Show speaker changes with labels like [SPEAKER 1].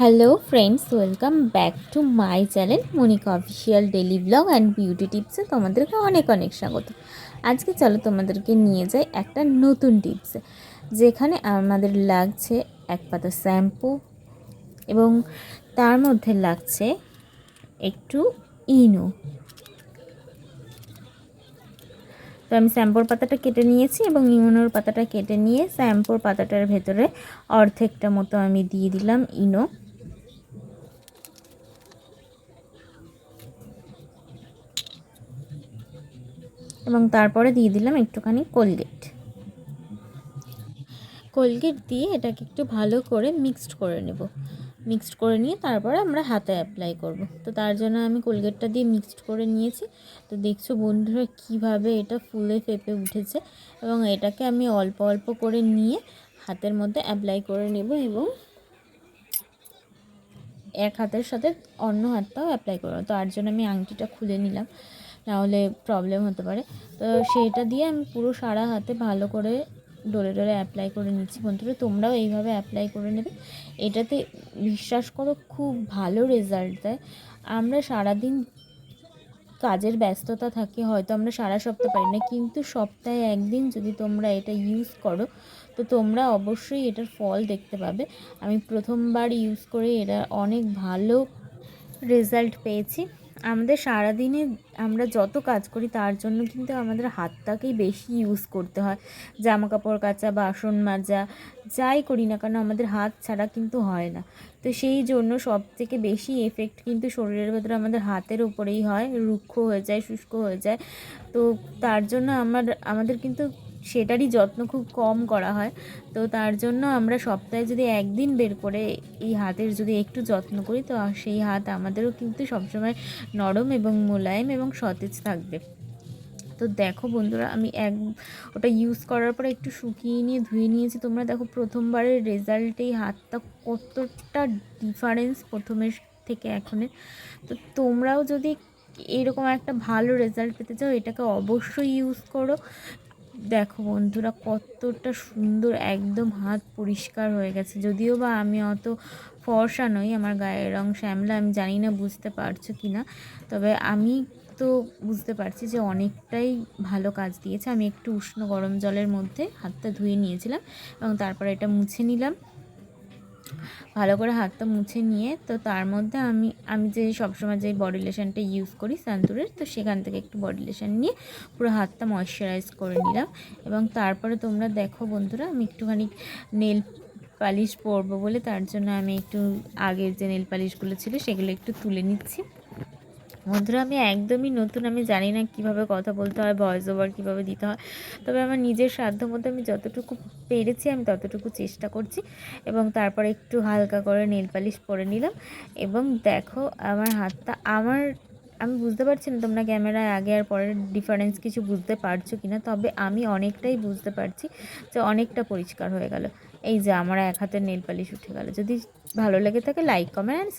[SPEAKER 1] Hello friends welcome back to my channel Monika official daily blog and beauty টিপসে তোমাদেরকে অনেক অনেক স্বাগত। আজকে চলো তোমাদেরকে নিয়ে যাই একটা নতুন টিপসে যেখানে আমাদের লাগছে এক পাতা শ্যাম্পু এবং তার মধ্যে লাগছে একটু ইনো। তো আমি শ্যাম্পুর পাতাটা কেটে নিয়েছি এবং ইমোনোর পাতাটা কেটে নিয়ে শ্যাম্পুর পাতাটার ভেতরে অর্ধেকটা মতো আমি দিয়ে দিলাম ইনো। এবং তারপরে দিয়ে দিলাম একটুখানি কোলগেট। কোলগেট দিয়ে এটাকে একটু ভালো করে মিক্সড করে নেব। মিক্সড করে নিয়ে তারপরে আমরা হাতে অ্যাপ্লাই করব। তো তার জন্য আমি কোলগেটটা দিয়ে মিক্সড করে নিয়েছি। তো দেখছ বন্ধুরা কীভাবে এটা ফুলে ফেপে উঠেছে এবং এটাকে আমি অল্প অল্প করে নিয়ে হাতের মধ্যে অ্যাপ্লাই করে নেব এবং এক হাতের সাথে অন্য হাতটাও অ্যাপ্লাই করব। তো তার জন্য আমি আংটিটা খুলে নিলাম। নাহলে প্রবলেম হতে পারে। তো সেইটা দিয়ে আমি পুরো সারা হাতে ভালো করে ডলে ডলে অ্যাপ্লাই করে নিচ্ছি। বন্ধুরা, তোমরাও এইভাবে অ্যাপ্লাই করে নেবে। এটাতে বিশ্বাস করো, খুব ভালো রেজাল্ট দেয়। আমরা সারাদিন কাজের ব্যস্ততা থাকে, হয়তো আমরা সারা সপ্তাহ পারি না, কিন্তু সপ্তাহে একদিন যদি তোমরা এটা ইউজ করো, তো তোমরা অবশ্যই এটার ফল দেখতে পাবে। আমি প্রথমবার ইউজ করে এটা অনেক ভালো রেজাল্ট পেয়েছি। আমাদের সারাদিনে আমরা যত কাজ করি, তার জন্য কিন্তু আমাদের হাতটাকেই বেশি ইউজ করতে হয়। জামা কাপড় কাচা, বাসন মাজা, যাই করি না কেন আমাদের হাত ছাড়া কিন্তু হয় না। তো সেই জন্য সব থেকে বেশি এফেক্ট কিন্তু শরীরের ভেতরে আমাদের হাতের উপরেই হয়। রুক্ষ হয়ে যায়, শুষ্ক হয়ে যায়। তো তার জন্য আমার, আমাদের কিন্তু সেটারই যত্ন খুব কম করা হয়। তো তার জন্য আমরা সপ্তাহে যদি একদিন বের করে এই হাতের যদি একটু যত্ন করি, তো সেই হাত আমাদেরও কিন্তু সবসময় নরম এবং মোলায়েম এবং সতেজ থাকবে। তো দেখো বন্ধুরা, আমি এক, ওটা ইউজ করার পরে একটু শুকিয়ে নিয়ে ধুয়ে নিয়েছি। তোমরা দেখো প্রথমবারের রেজাল্টেই হাতটা কতটা ডিফারেন্স প্রথমের থেকে এখনের। তো তোমরাও যদি এরকম একটা ভালো রেজাল্ট পেতে চাও, এটাকে অবশ্যই ইউজ করো। দেখো বন্ধুরা, কতটা সুন্দর, একদম হাত পরিষ্কার হয়ে গেছে। যদিও বা আমি অত ফর্সা নই, আমার গায়ের রং শ্যামলা, আমি জানি না, বুঝতে পারছ কি না তবে আমি তো বুঝতে পারছি যে অনেকটাই ভালো কাজ দিয়েছে। আমি একটু উষ্ণ গরম জলের মধ্যে হাতটা ধুয়ে নিয়েছিলাম এবং তারপরে এটা মুছে নিলাম। ভালো করে হাতটা মুছে নিয়ে, তো তার মধ্যে আমি আমি যে সবসময় যে বডি লোশনটা ইউজ করি সান্তুরের, তো সেখান থেকে একটু বডি লোশন নিয়ে পুরো হাতটা ময়শ্চারাইজ করে নিলাম। এবং তারপরে তোমরা দেখো বন্ধুরা, আমি একটুখানি নেল পালিশ পরবো বলে, তার জন্য আমি একটু আগের যে নেল পালিশগুলো ছিল, সেগুলো একটু তুলে নিচ্ছি। বন্ধুরা, আমি একদমই নতুন, আমি জানি না কীভাবে কথা বলতে হয় ভয়েস ওভার কীভাবে দিতে হয়। তবে আমার নিজের সাধ্য মতো আমি যতটুকু পেরেছি, আমি ততটুকু চেষ্টা করছি এবং তারপরে একটু হালকা করে নেল পালিশ পরে নিলাম এবং দেখো, আমার হাতটা, আমার, আমি বুঝতে পারছি না তোমরা ক্যামেরায় আগে আর পরের ডিফারেন্স কিছু বুঝতে পারছ কি না তবে আমি অনেকটাই বুঝতে পারছি যে অনেকটা পরিষ্কার হয়ে গেল। এই যে, আমার এক হাতের নেল পালিশ উঠে গেল। যদি ভালো লেগে থাকে লাইক কমেন্ট